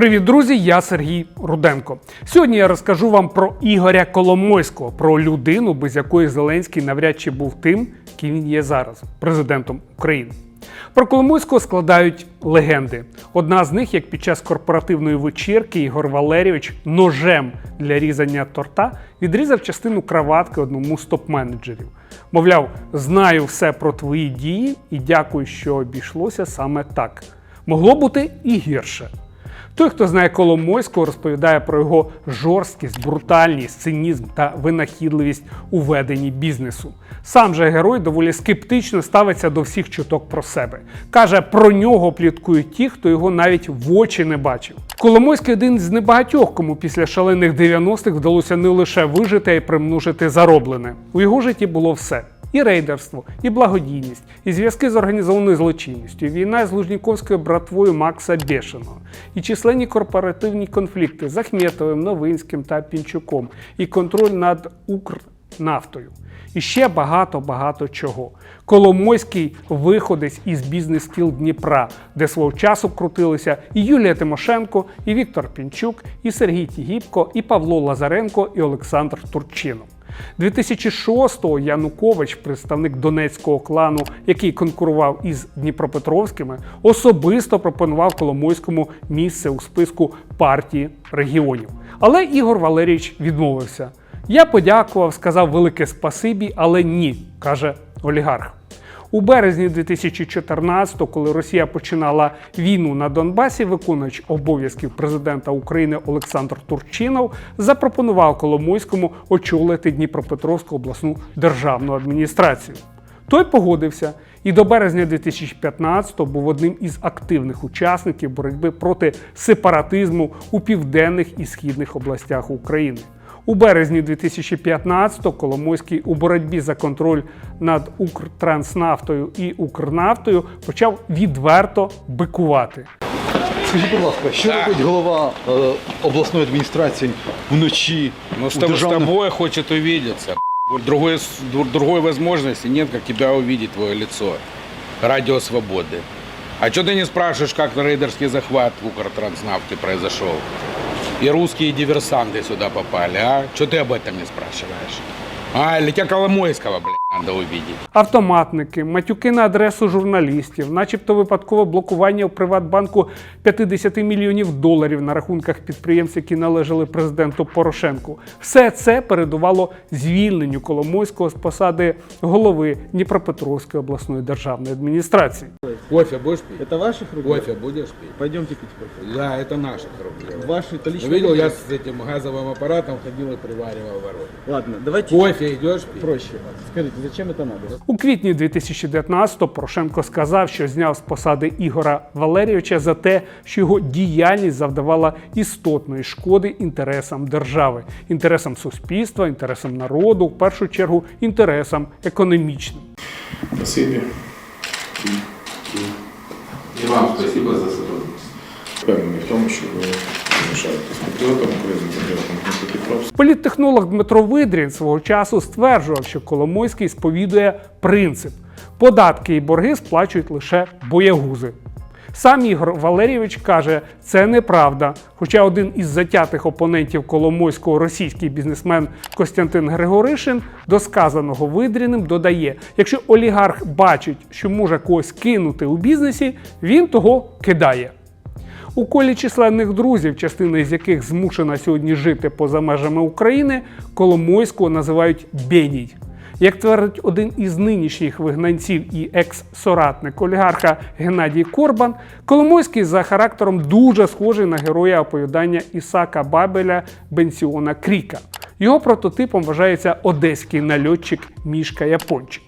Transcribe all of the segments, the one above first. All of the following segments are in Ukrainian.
Привіт, друзі! Я Сергій Руденко. Сьогодні я розкажу вам про Ігоря Коломойського, про людину, без якої Зеленський навряд чи був тим, ким він є зараз, президентом України. Про Коломойського складають легенди. Одна з них, як під час корпоративної вечірки Ігор Валерійович ножем для різання торта відрізав частину краватки одному з топ-менеджерів. Мовляв, знаю все про твої дії і дякую, що обійшлося саме так. Могло бути і гірше. Той, хто знає Коломойського, розповідає про його жорсткість, брутальність, цинізм та винахідливість у веденні бізнесу. Сам же герой доволі скептично ставиться до всіх чуток про себе. Каже, про нього пліткують ті, хто його навіть в очі не бачив. Коломойський один з небагатьох, кому після шалених 90-х вдалося не лише вижити, а й примножити зароблене. У його житті було все. І рейдерство, і благодійність, і зв'язки з організованою злочинністю, війна з Лужніковською братвою Макса Бешеного, і численні корпоративні конфлікти з Ахметовим, Новинським та Пінчуком, і контроль над Укрнафтою. І ще багато-багато чого. Коломойський виходець із бізнес-кіл Дніпра, де свого часу крутилися і Юлія Тимошенко, і Віктор Пінчук, і Сергій Тігіпко, і Павло Лазаренко, і Олександр Турчинов. 2006-го Янукович, представник донецького клану, який конкурував із Дніпропетровськими, особисто пропонував Коломойському місце у списку партії регіонів. Але Ігор Валерійович відмовився. Я подякував, сказав велике спасибі, але ні, каже олігарх. У березні 2014-го, коли Росія починала війну на Донбасі, виконувач обов'язків президента України Олександр Турчинов запропонував Коломойському очолити Дніпропетровську обласну державну адміністрацію. Той погодився і до березня 2015-го був одним із активних учасників боротьби проти сепаратизму у південних і східних областях України. У березні 2015-го Коломойський у боротьбі за контроль над Укртранснафтою і Укрнафтою почав відверто бикувати. Скажіть, будь ласка, що робить голова е, обласної адміністрації вночі Ну, у с, державних- тобой хочет увидеться. Другой, с- дру- другой возможности нет, как тебя увидеть твое лицо. Радио Свободы. А что ты не спрашиваешь, как рейдерский захват в Укртранснафте произошел? И русские диверсанты сюда попали, а? Что ты об этом не спрашиваешь? А, или тебя Коломойского, блядь, надо увидеть. Автоматники, матюки на адресу журналістів, начебто випадкове блокування у Приватбанку 50 мільйонів доларів на рахунках підприємств, які належали президенту Порошенку. Все це передувало звільненню Коломойського з посади голови Дніпропетровської обласної державної адміністрації. Кофе будешь пить? Это ваших рук? Кофе будешь пить? Пойдемте пить кофе. Да, это наших рук. дело. Ваши это лично. Ну, видел, я с этим газовым аппаратом ходил и приваривал ворот. Ладно, давайте Кофе идешь пить? проще. Скажите, зачем это надо? У квітні 2019-го Порошенко сказав, що зняв з посади Ігора Валерійовича за те, що його діяльність завдавала істотної шкоди інтересам держави, інтересам суспільства, інтересам народу, в першу чергу інтересам економічним. Спасибі. І вам спасибо за сотрудничество. Впевнений в тому, що ви Політтехнолог Дмитро Видрін свого часу стверджував, що Коломойський сповідує принцип: податки і борги сплачують лише боягузи. Сам Ігор Валерійович каже, це неправда. Хоча один із затятих опонентів Коломойського російський бізнесмен Костянтин Григоришин до сказаного Видріним додає: якщо олігарх бачить, що може когось кинути у бізнесі, він того кидає. У колі численних друзів, частина з яких змушена сьогодні жити поза межами України, Коломойського називають Беній. Як твердить один із нинішніх вигнанців і екс-соратник олігарха Геннадій Корбан, Коломойський за характером дуже схожий на героя оповідання Ісака Бабеля Бенсіона Кріка. Його прототипом вважається одеський нальотчик Мішка Япончик.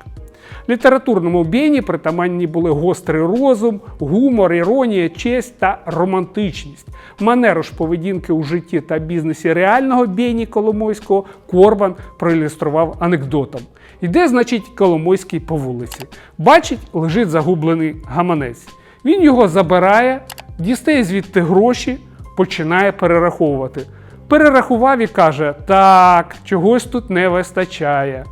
Літературному бєні притаманні були гострий розум, гумор, іронія, честь та романтичність. Манеру ж поведінки у житті та бізнесі реального бєні Коломойського Корбан проілюстрував анекдотом. Іде, значить, Коломойський по вулиці. Бачить, лежить загублений гаманець. Він його забирає, дістає звідти гроші, починає перераховувати. Перерахував і каже: так, чогось тут не вистачає.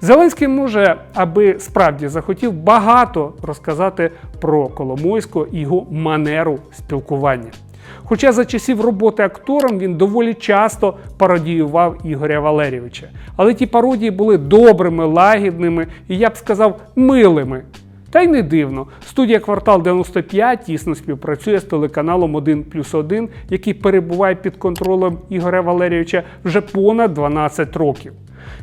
Зеленський може, аби справді захотів багато розказати про Коломойського і його манеру спілкування. Хоча за часів роботи актором він доволі часто пародіював Ігоря Валерійовича. Але ті пародії були добрими, лагідними і я б сказав милими. Та й не дивно. Студія Квартал 95 тісно співпрацює з телеканалом 1 плюс 1, який перебуває під контролем Ігоря Валерійовича вже понад 12 років.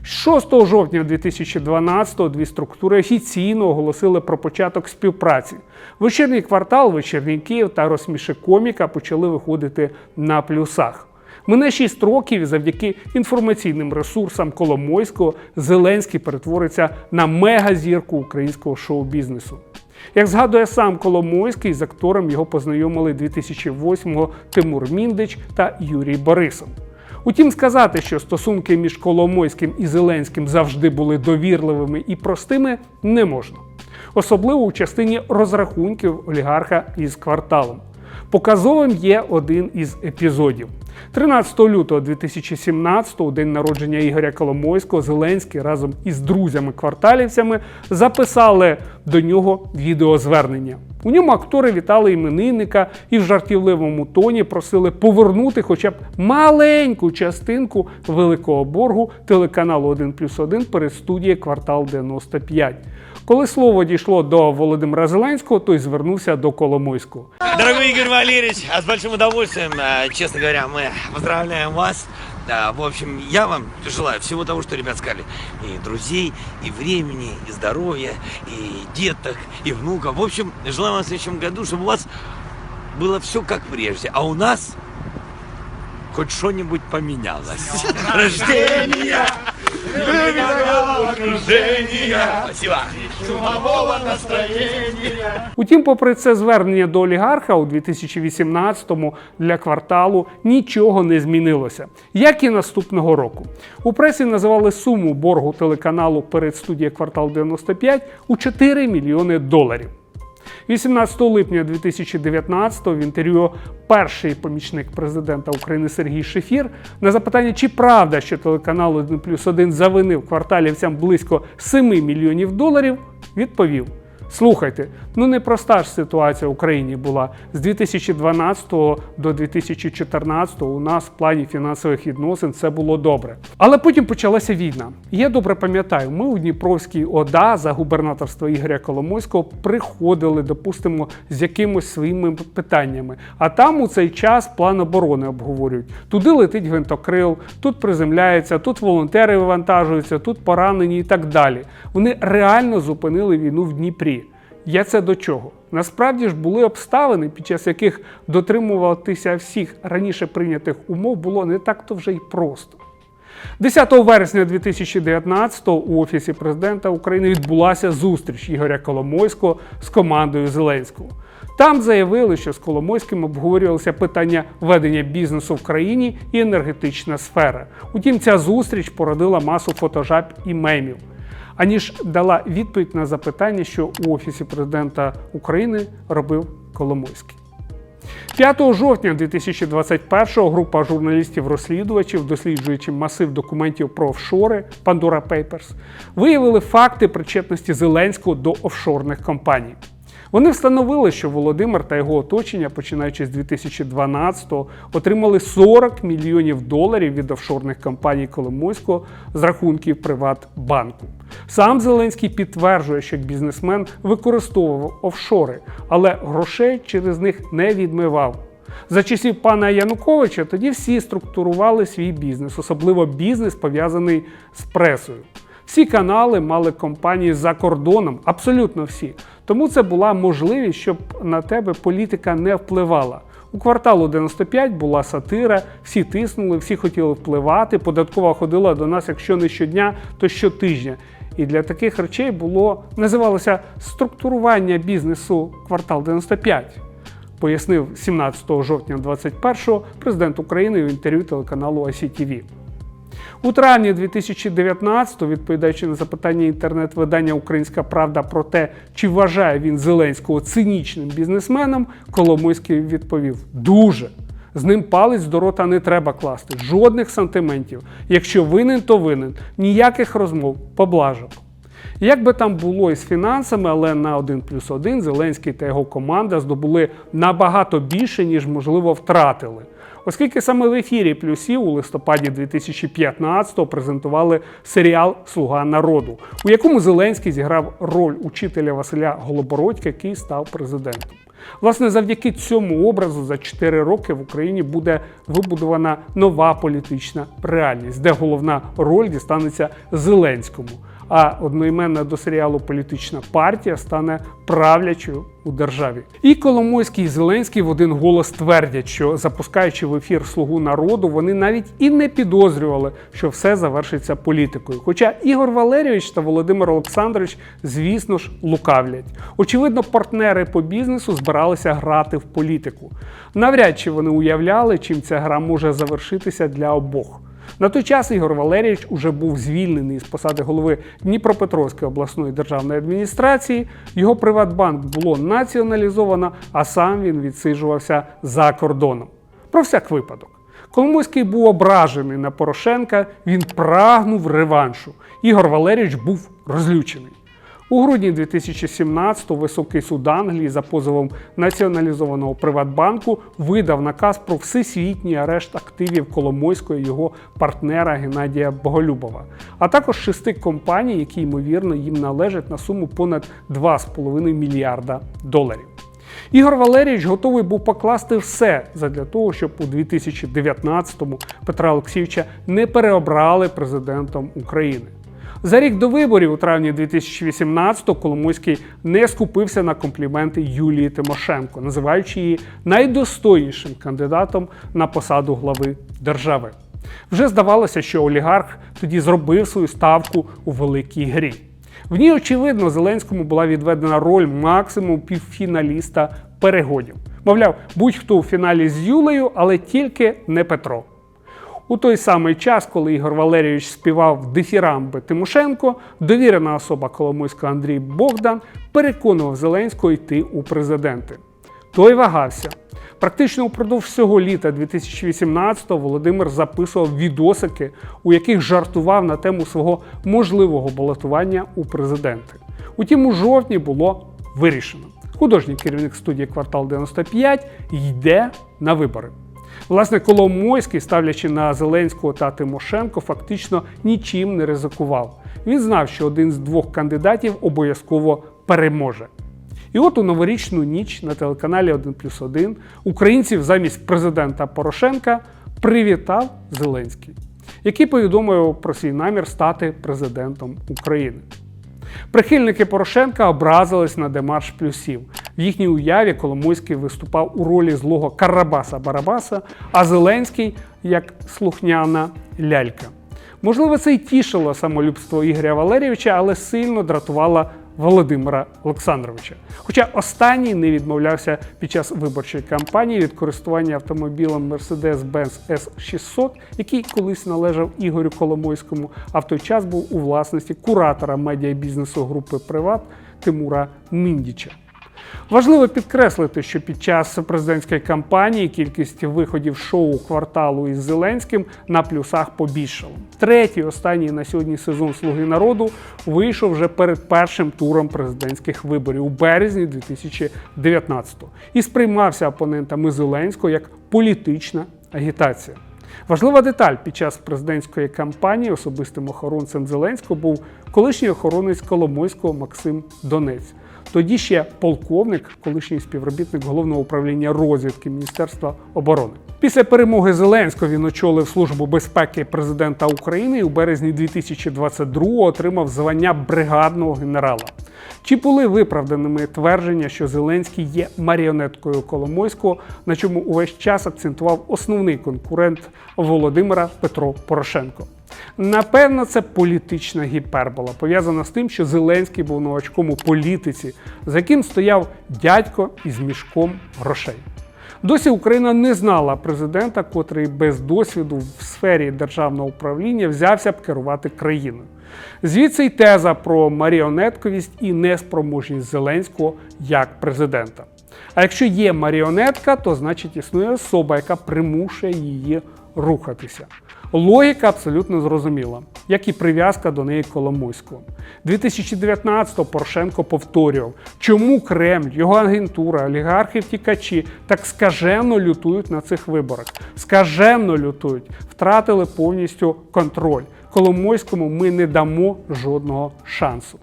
6 жовтня 2012-го дві структури офіційно оголосили про початок співпраці. Вечірній квартал, вечірній Київ та розсміши коміка почали виходити на плюсах. Мине 6 років завдяки інформаційним ресурсам Коломойського Зеленський перетвориться на мегазірку українського шоу-бізнесу. Як згадує сам Коломойський, з актором його познайомили 2008-го Тимур Міндич та Юрій Борисов. Утім, сказати, що стосунки між Коломойським і Зеленським завжди були довірливими і простими, не можна. Особливо у частині розрахунків олігарха із кварталом. Показовим є один із епізодів. 13 лютого 2017, у день народження Ігоря Коломойського, Зеленський разом із друзями-кварталівцями записали до нього відеозвернення. У ньому актори вітали іменинника і в жартівливому тоні просили повернути хоча б маленьку частинку великого боргу телеканалу 1 плюс 1 перед студією квартал 95. Коли слово дійшло до Володимира Зеленського, той звернувся до Коломойського. Дорогой Игорь Валерьевич, а с большим удовольствием, э, честно говоря, мы поздравляем вас. Да, в общем, я вам желаю всего того, что ребят сказали. И друзей, и времени, и здоровья, и деток, и внуков. В общем, желаю вам в следующем году, чтобы у вас было все как прежде. А у нас хоть что-нибудь поменялось. Рождения! Спасибо. Утім, попри це звернення до олігарха у 2018-му для кварталу нічого не змінилося, як і наступного року. У пресі називали суму боргу телеканалу перед студією квартал 95 у 4 мільйони доларів. 18 липня 2019-го в інтерв'ю перший помічник президента України Сергій Шефір на запитання, чи правда, що телеканал 1+,1 завинив кварталівцям близько 7 мільйонів доларів, відповів. Слухайте, ну непроста ж ситуація в Україні була. З 2012 до 2014 у нас в плані фінансових відносин це було добре. Але потім почалася війна. Я добре пам'ятаю, ми у Дніпровській ОДА за губернаторства Ігоря Коломойського приходили, допустимо, з якимось своїми питаннями. А там у цей час план оборони обговорюють. Туди летить гвинтокрил, тут приземляється, тут волонтери вивантажуються, тут поранені і так далі. Вони реально зупинили війну в Дніпрі. Я це до чого? Насправді ж були обставини, під час яких дотримуватися всіх раніше прийнятих умов було не так-то вже й просто. 10 вересня 2019-го у Офісі президента України відбулася зустріч Ігоря Коломойського з командою Зеленського. Там заявили, що з Коломойським обговорювалися питання ведення бізнесу в країні і енергетична сфера. Утім, ця зустріч породила масу фотожаб і мемів аніж дала відповідь на запитання, що у Офісі президента України робив Коломойський. 5 жовтня 2021-го група журналістів-розслідувачів, досліджуючи масив документів про офшори Pandora Papers, виявили факти причетності Зеленського до офшорних компаній. Вони встановили, що Володимир та його оточення, починаючи з 2012-го, отримали 40 мільйонів доларів від офшорних компаній Коломойського з рахунків Приватбанку. Сам Зеленський підтверджує, що бізнесмен використовував офшори, але грошей через них не відмивав. За часів пана Януковича тоді всі структурували свій бізнес, особливо бізнес пов'язаний з пресою. Всі канали мали компанії за кордоном, абсолютно всі. Тому це була можливість, щоб на тебе політика не впливала. У кварталу 95 була сатира, всі тиснули, всі хотіли впливати. Податкова ходила до нас, якщо не щодня, то щотижня. І для таких речей було називалося структурування бізнесу квартал 95 пояснив 17 жовтня 21-го президент України в інтерв'ю телеканалу ICTV. У травні 2019-го, відповідаючи на запитання інтернет-видання Українська Правда про те, чи вважає він Зеленського цинічним бізнесменом, Коломойський відповів: дуже. З ним палець до рота не треба класти, жодних сантиментів. Якщо винен, то винен, ніяких розмов, поблажок. Як би там було із фінансами, але на 1 плюс 1 Зеленський та його команда здобули набагато більше, ніж можливо втратили. Оскільки саме в ефірі плюсів у листопаді 2015-го презентували серіал Слуга народу, у якому Зеленський зіграв роль учителя Василя Голобородька, який став президентом. Власне, завдяки цьому образу за 4 роки в Україні буде вибудована нова політична реальність, де головна роль дістанеться Зеленському. А одноіменна до серіалу політична партія стане правлячою у державі. І Коломойський і Зеленський в один голос твердять, що запускаючи в ефір Слугу народу, вони навіть і не підозрювали, що все завершиться політикою. Хоча Ігор Валерійович та Володимир Олександрович, звісно ж, лукавлять. Очевидно, партнери по бізнесу збиралися грати в політику. Навряд чи вони уявляли, чим ця гра може завершитися для обох. На той час Ігор Валерійович уже був звільнений з посади голови Дніпропетровської обласної державної адміністрації. Його Приватбанк було націоналізовано, а сам він відсиджувався за кордоном. Про всяк випадок. Коломойський був ображений на Порошенка, він прагнув реваншу. Ігор Валерійович був розлючений. У грудні 2017-го Високий суд Англії за позовом націоналізованого Приватбанку видав наказ про всесвітній арешт активів Коломойського і його партнера Геннадія Боголюбова, а також шести компаній, які ймовірно їм належать на суму понад 2,5 мільярда доларів. Ігор Валерійович готовий був покласти все задля того, щоб у 2019-му Петра Олексійовича не переобрали президентом України. За рік до виборів у травні 2018-го Коломойський не скупився на компліменти Юлії Тимошенко, називаючи її найдостойнішим кандидатом на посаду глави держави. Вже здавалося, що олігарх тоді зробив свою ставку у великій грі. В ній, очевидно, Зеленському була відведена роль максимум півфіналіста перегодів. Мовляв, будь-хто у фіналі з Юлею, але тільки не Петро. У той самий час, коли Ігор Валерійович співав дифірамби Тимошенко, довірена особа Коломойського Андрій Богдан переконував Зеленського йти у президенти. Той вагався. Практично упродовж всього літа 2018-го Володимир записував відосики, у яких жартував на тему свого можливого балотування у президенти. Утім, у жовтні було вирішено. Художній керівник студії Квартал 95 йде на вибори. Власне, Коломойський, ставлячи на Зеленського та Тимошенко, фактично нічим не ризикував. Він знав, що один з двох кандидатів обов'язково переможе. І от у новорічну ніч на телеканалі 1 плюс 1 українців замість президента Порошенка привітав Зеленський, який повідомив про свій намір стати президентом України. Прихильники Порошенка образились на демарш плюсів. В їхній уяві Коломойський виступав у ролі злого Карабаса Барабаса, а Зеленський як слухняна лялька. Можливо, це й тішило самолюбство Ігоря Валерійовича, але сильно дратувало Володимира Олександровича. Хоча останній не відмовлявся під час виборчої кампанії від користування автомобілем Mercedes-Benz S600, який колись належав Ігорю Коломойському, а в той час був у власності куратора медіабізнесу групи Приват Тимура Міндіча. Важливо підкреслити, що під час президентської кампанії кількість виходів шоу кварталу із Зеленським на плюсах побільшала. Третій, останній на сьогодні сезон Слуги народу вийшов вже перед першим туром президентських виборів у березні 2019-го і сприймався опонентами Зеленського як політична агітація. Важлива деталь під час президентської кампанії особистим охоронцем Зеленського був колишній охоронець Коломойського Максим Донець. Тоді ще полковник, колишній співробітник головного управління розвідки Міністерства оборони. Після перемоги Зеленського він очолив службу безпеки президента України і у березні 2022-го отримав звання бригадного генерала. Чи були виправданими твердження, що Зеленський є маріонеткою Коломойського, на чому увесь час акцентував основний конкурент Володимира Петро Порошенко? Напевно, це політична гіпербола, пов'язана з тим, що Зеленський був новачком у політиці, за яким стояв дядько із мішком грошей. Досі Україна не знала президента, котрий без досвіду в сфері державного управління взявся б керувати країною. Звідси й теза про маріонетковість і неспроможність Зеленського як президента. А якщо є маріонетка, то значить існує особа, яка примушує її рухатися. Логіка абсолютно зрозуміла, як і прив'язка до неї Коломойського. 2019-го Порошенко повторював, чому Кремль, його агентура, олігархи втікачі так скажено лютують на цих виборах. Скажено лютують, втратили повністю контроль. Коломойському ми не дамо жодного шансу.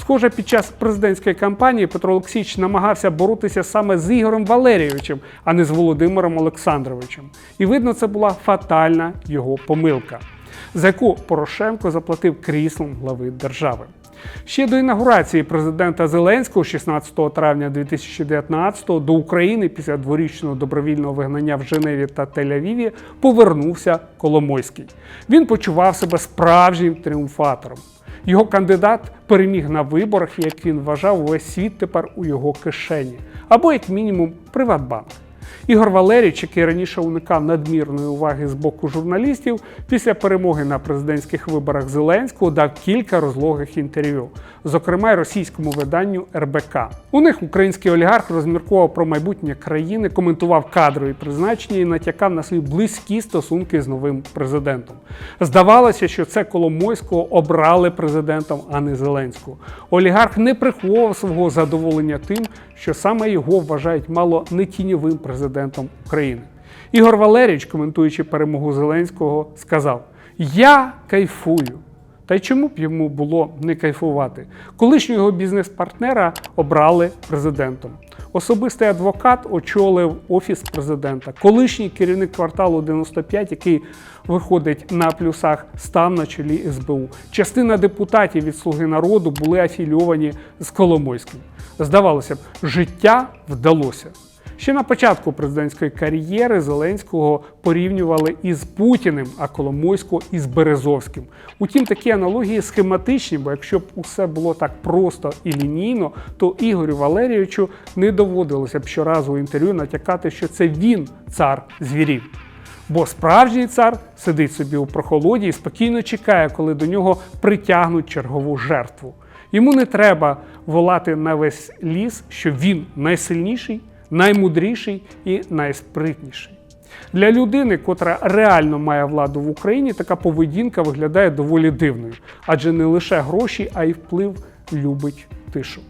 Схоже, під час президентської кампанії Петро Олексійович намагався боротися саме з Ігорем Валерійовичем, а не з Володимиром Олександровичем. І видно, це була фатальна його помилка, за яку Порошенко заплатив кріслом глави держави. Ще до інаугурації президента Зеленського 16 травня 2019 до України після дворічного добровільного вигнання в Женеві та Тель-Авіві повернувся Коломойський. Він почував себе справжнім тріумфатором. Його кандидат переміг на виборах, як він вважав, увесь світ тепер у його кишені, або як мінімум Приватбанк. Ігор Валерійович, який раніше уникав надмірної уваги з боку журналістів, після перемоги на президентських виборах Зеленського дав кілька розлогих інтерв'ю, зокрема й російському виданню РБК. У них український олігарх розмірковував про майбутнє країни, коментував кадрові призначення і натякав на свої близькі стосунки з новим президентом. Здавалося, що це Коломойського обрали президентом, а не Зеленського. Олігарх не приховував свого задоволення тим, що саме його вважають мало не тіньовим президентом України. Ігор Валерійович, коментуючи перемогу Зеленського, сказав: Я кайфую. Та й чому б йому було не кайфувати? Колишнього бізнес-партнера обрали президентом. Особистий адвокат очолив офіс президента. Колишній керівник кварталу 95, який виходить на плюсах, став на чолі СБУ. Частина депутатів від Слуги народу були афільовані з Коломойським. Здавалося б, життя вдалося. Ще на початку президентської кар'єри Зеленського порівнювали із Путіним, а Коломойського із Березовським. Утім, такі аналогії схематичні, бо якщо б усе було так просто і лінійно, то Ігорю Валерійовичу не доводилося б щоразу у інтерв'ю натякати, що це він цар звірів. Бо справжній цар сидить собі у прохолоді і спокійно чекає, коли до нього притягнуть чергову жертву. Йому не треба волати на весь ліс, що він найсильніший, наймудріший і найспритніший. Для людини, котра реально має владу в Україні, така поведінка виглядає доволі дивною, адже не лише гроші, а й вплив любить тишу.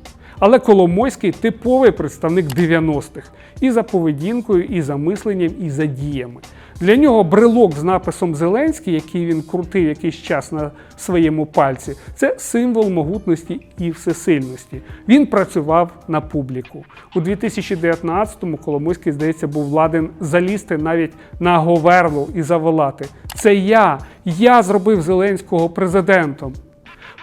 Але Коломойський типовий представник 90-х і за поведінкою, і за мисленням, і за діями. Для нього брелок з написом Зеленський, який він крутив якийсь час на своєму пальці, це символ могутності і всесильності. Він працював на публіку. У 2019-му Коломойський, здається, був владен залізти навіть на Говерлу і заволати. Це я, я зробив Зеленського президентом.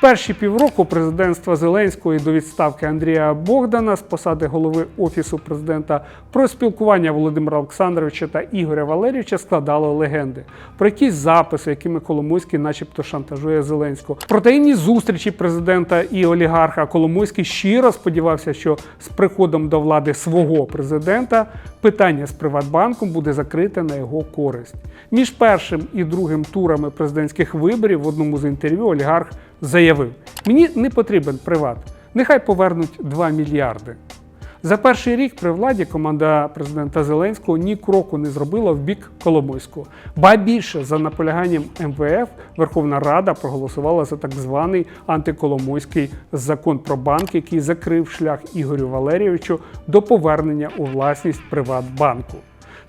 Перші півроку президентства Зеленського і до відставки Андрія Богдана з посади голови Офісу президента про спілкування Володимира Олександровича та Ігоря Валерійовича складало легенди про якісь записи, якими Коломойський, начебто, шантажує Зеленського. Про таємні зустрічі президента і олігарха Коломойський щиро сподівався, що з приходом до влади свого президента питання з Приватбанком буде закрите на його користь. Між першим і другим турами президентських виборів в одному з інтерв'ю олігарх заявив: мені не потрібен приват, нехай повернуть 2 мільярди. За перший рік при владі команда президента Зеленського ні кроку не зробила в бік Коломойського. Ба більше за наполяганням МВФ Верховна Рада проголосувала за так званий антиколомойський закон про банк, який закрив шлях Ігорю Валерійовичу до повернення у власність Приватбанку.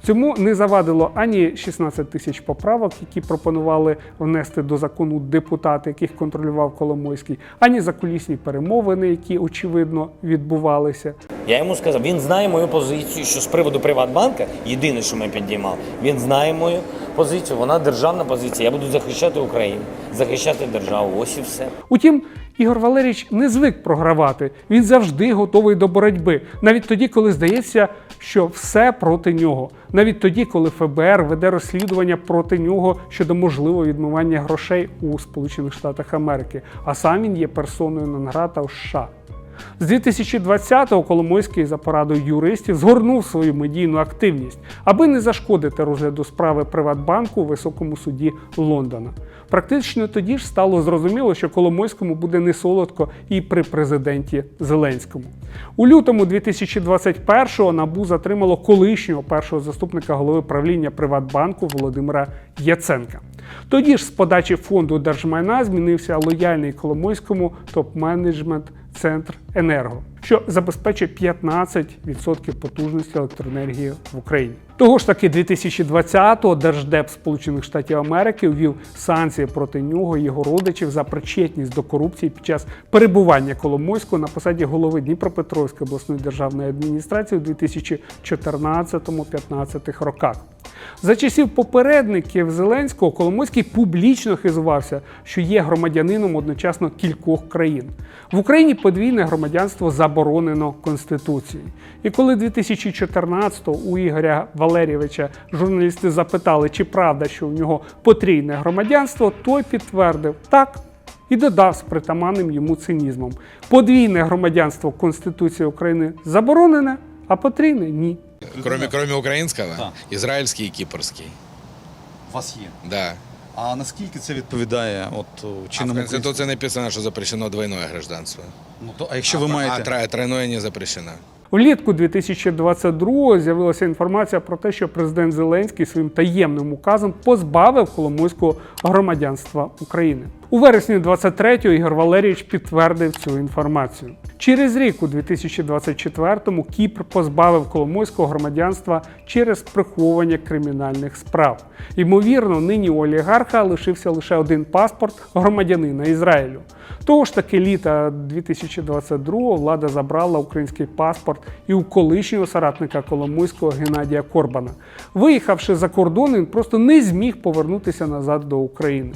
Цьому не завадило ані 16 тисяч поправок, які пропонували внести до закону депутати, яких контролював Коломойський, ані закулісні перемовини, які очевидно відбувалися. Я йому сказав, він знає мою позицію, що з приводу Приватбанка, єдине, що ми підіймали, він знає мою позицію, вона державна позиція. Я буду захищати Україну, захищати державу. Ось і все. Утім, Ігор Валерійович не звик програвати. Він завжди готовий до боротьби, навіть тоді, коли здається, що все проти нього. Навіть тоді, коли ФБР веде розслідування проти нього щодо можливого відмивання грошей у Сполучених Штатах Америки, а сам він є персоною нон-грата в США. З 2020-го Коломойський за порадою юристів згорнув свою медійну активність, аби не зашкодити розгляду справи Приватбанку у високому суді Лондона. Практично тоді ж стало зрозуміло, що Коломойському буде не солодко і при президенті Зеленському. У лютому 2021-го НАБУ затримало колишнього першого заступника голови правління Приватбанку Володимира Яценка. Тоді ж з подачі фонду держмайна змінився лояльний Коломойському топ-менеджмент Центр Енерго, що забезпечує 15% потужності електроенергії в Україні. Того ж таки 2020-го Держдеп Сполучених Штатів Америки ввів санкції проти нього і його родичів за причетність до корупції під час перебування Коломойського на посаді голови Дніпропетровської обласної державної адміністрації у 2014-15 роках. За часів попередників Зеленського Коломойський публічно хизувався, що є громадянином одночасно кількох країн. В Україні подвійне громадянство заборонено Конституцією. І коли 2014-го у Ігоря Валерійовича журналісти запитали, чи правда, що у нього потрійне громадянство, той підтвердив так. І додав з притаманним йому цинізмом: подвійне громадянство Конституції України заборонене, а потрійне ні. Кроме, кроме українського, Так. ізраїльський і кіпрський. У вас є. Да. А наскільки це відповідає от о, А в чинному Конституции написано, що запрещено двойное гражданство. Ну, то, а якщо ви а, маєте а тро- тройное не запрещено. Влітку 2022-го з'явилася інформація про те, що президент Зеленський своїм таємним указом позбавив Коломойського громадянства України. У вересні 23-го Ігор Валерійович підтвердив цю інформацію. Через рік, у 2024-му, Кіпр позбавив Коломойського громадянства через приховування кримінальних справ. Ймовірно, нині у олігарха лишився лише один паспорт громадянина Ізраїлю. Того ж таки літа 2022-го влада забрала український паспорт і у колишнього соратника Коломойського Геннадія Корбана. Виїхавши за кордон, він просто не зміг повернутися назад до України.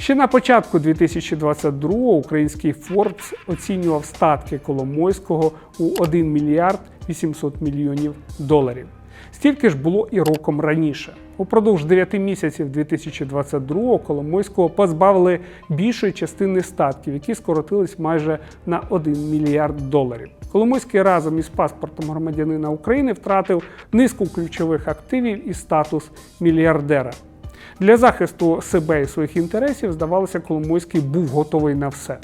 Ще на початку 2022-го український Форбс оцінював статки Коломойського у 1 мільярд 800 мільйонів доларів. Стільки ж було і роком раніше. Упродовж 9 місяців 2022-го Коломойського позбавили більшої частини статків, які скоротились майже на 1 мільярд доларів. Коломойський разом із паспортом громадянина України втратив низку ключових активів і статус мільярдера. Для захисту себе і своїх інтересів, здавалося, Коломойський був готовий на все,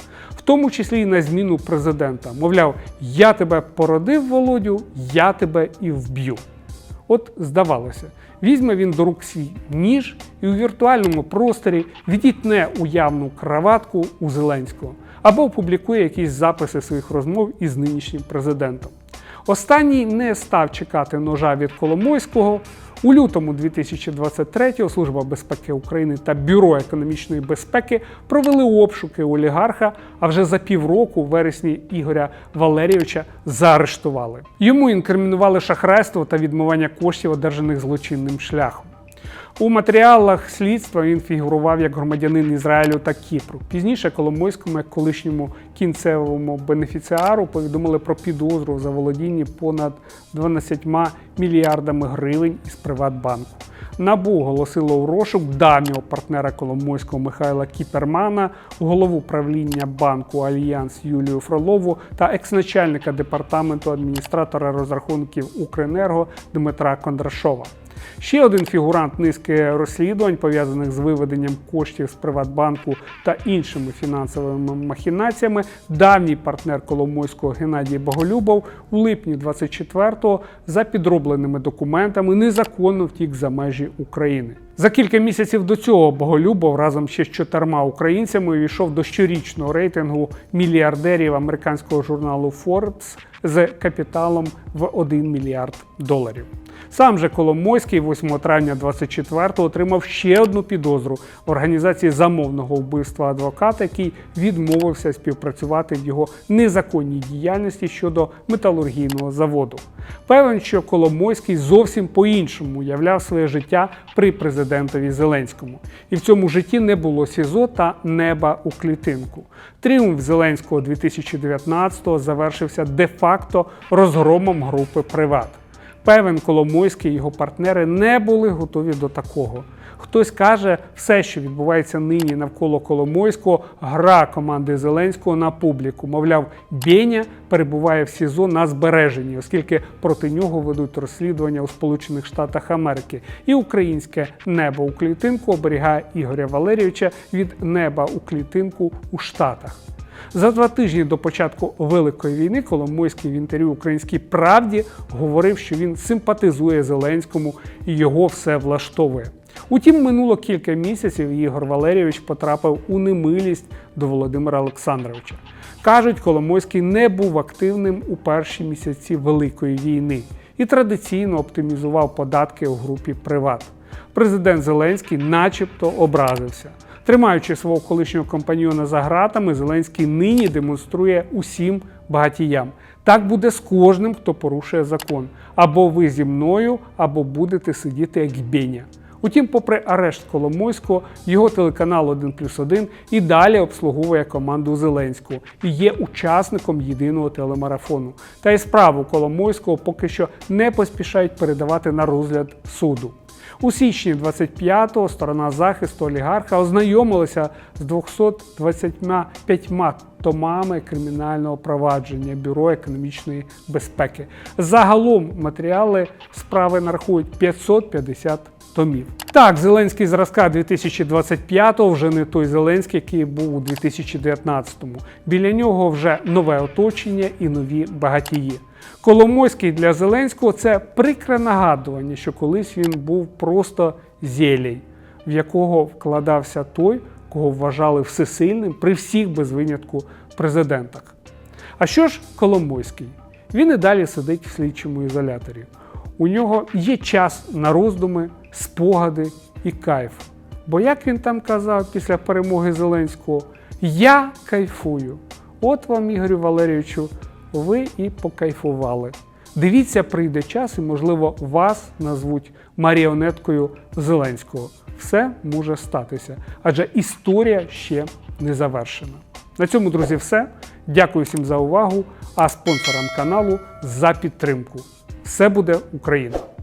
тому числі і на зміну президента. Мовляв, я тебе породив, Володю, я тебе і вб'ю. От здавалося, візьме він до рук свій ніж і у віртуальному просторі відітне уявну краватку у Зеленського або опублікує якісь записи своїх розмов із нинішнім президентом. Останній не став чекати ножа від Коломойського. У лютому 2023-го Служба безпеки України та Бюро економічної безпеки провели обшуки олігарха, а вже за півроку, в вересні Ігоря Валерійовича, заарештували. Йому інкримінували шахрайство та відмивання коштів, одержаних злочинним шляхом. У матеріалах слідства він фігурував як громадянин Ізраїлю та Кіпру. Пізніше Коломойському, як колишньому кінцевому бенефіціару, повідомили про підозру в заволодінні понад 12 мільярдами гривень із Приватбанку. НАБУ оголосило у розшук давнього партнера Коломойського Михайла Кіпермана, голову правління банку Альянс Юлію Фролову та екс-начальника департаменту адміністратора розрахунків Укренерго Дмитра Кондрашова. Ще один фігурант низки розслідувань, пов'язаних з виведенням коштів з Приватбанку та іншими фінансовими махінаціями, давній партнер Коломойського Геннадій Боголюбов у липні 24-го за підробленими документами незаконно втік за межі України. За кілька місяців до цього Боголюбов разом ще з чотирма українцями увійшов до щорічного рейтингу мільярдерів американського журналу Forbes з капіталом в 1 мільярд доларів. Сам же Коломойський 8 травня 24-го отримав ще одну підозру в організації замовного вбивства адвоката, який відмовився співпрацювати в його незаконній діяльності щодо металургійного заводу. Певен, що Коломойський зовсім по-іншому уявляв своє життя при президентові Зеленському. І в цьому житті не було СІЗО та неба у клітинку. Тріумф Зеленського 2019-го завершився де-факто розгромом групи Приват. Певен Коломойський і його партнери не були готові до такого. Хтось каже, все, що відбувається нині навколо Коломойського, гра команди Зеленського на публіку. Мовляв, Бєня перебуває в СІЗО на збереженні, оскільки проти нього ведуть розслідування у Сполучених Штатах Америки. І українське небо у клітинку оберігає Ігоря Валерійовича від неба у клітинку у Штатах. За два тижні до початку Великої війни Коломойський в інтерв'ю Українській правді говорив, що він симпатизує Зеленському і його все влаштовує. Утім, минуло кілька місяців, Ігор Валерійович потрапив у немилість до Володимира Олександровича. Кажуть, Коломойський не був активним у перші місяці Великої війни і традиційно оптимізував податки у групі Приват. Президент Зеленський, начебто, образився. Тримаючи свого колишнього компаньйона за ґратами, Зеленський нині демонструє усім багатіям. Так буде з кожним, хто порушує закон. Або ви зі мною, або будете сидіти як бєня. Утім, попри арешт Коломойського, його телеканал 1 плюс 1 і далі обслуговує команду Зеленського і є учасником єдиного телемарафону. Та й справу Коломойського поки що не поспішають передавати на розгляд суду. У січні 25-го сторона захисту олігарха ознайомилася з 225 томами кримінального провадження Бюро економічної безпеки. Загалом матеріали справи нарахують 550 томів. Так, Зеленський зразка 2025-го вже не той Зеленський, який був у 2019-му. Біля нього вже нове оточення і нові багатії. Коломойський для Зеленського це прикре нагадування, що колись він був просто зєлій, в якого вкладався той, кого вважали всесильним при всіх без винятку президентах. А що ж Коломойський? Він і далі сидить в слідчому ізоляторі. У нього є час на роздуми, спогади і кайф. Бо як він там казав після перемоги Зеленського, я кайфую. От вам, Ігорю Валерійовичу, ви і покайфували. Дивіться, прийде час, і, можливо, вас назвуть маріонеткою Зеленського. Все може статися, адже історія ще не завершена. На цьому, друзі, все. Дякую всім за увагу, а спонсорам каналу за підтримку. Все буде Україна!